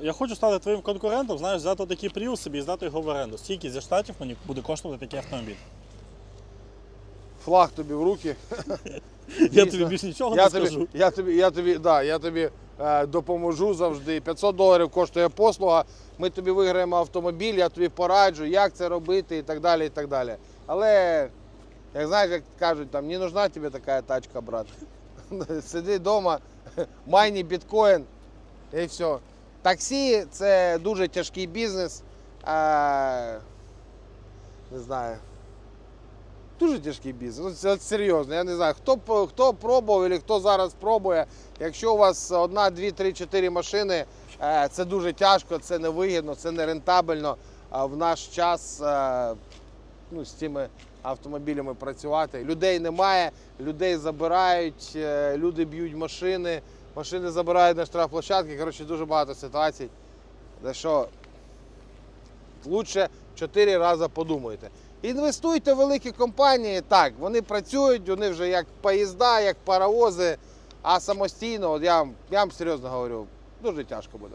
Я хочу стати твоїм конкурентом, знаєш, взяти такий Prius собі і здати його в оренду. Скільки зі штатів мені буде коштувати такий автомобіль? Флаг тобі в руки. Я тобі більше нічого Я не тобі, скажу. я тобі, я тобі, да, я тобі е, допоможу завжди. 500 доларів коштує послуга. Ми тобі виграємо автомобіль, я тобі пораджу, як це робити і так далі. і так далі. Але, як знаєш, як кажуть, там не нужна тобі така тачка, брат. Сиди вдома, майні біткоін і все. Таксі це дуже тяжкий бізнес. Е, не знаю. Дуже тяжкий бізнес. Це серйозно. Я не знаю, хто, хто пробував або хто зараз пробує. Якщо у вас одна, дві, три, чотири машини, е, це дуже тяжко, це невигідно, це не рентабельно. А в наш час е, ну, з цими автомобілями працювати. Людей немає, людей забирають, е, люди б'ють машини, машини забирають на штрафплощадки. Коротше, дуже багато ситуацій. За що лучше чотири рази подумайте. Інвестуйте в великі компанії, так, вони працюють, вони вже як поїзда, як паровози, а самостійно, от я, я вам серйозно говорю, дуже тяжко буде.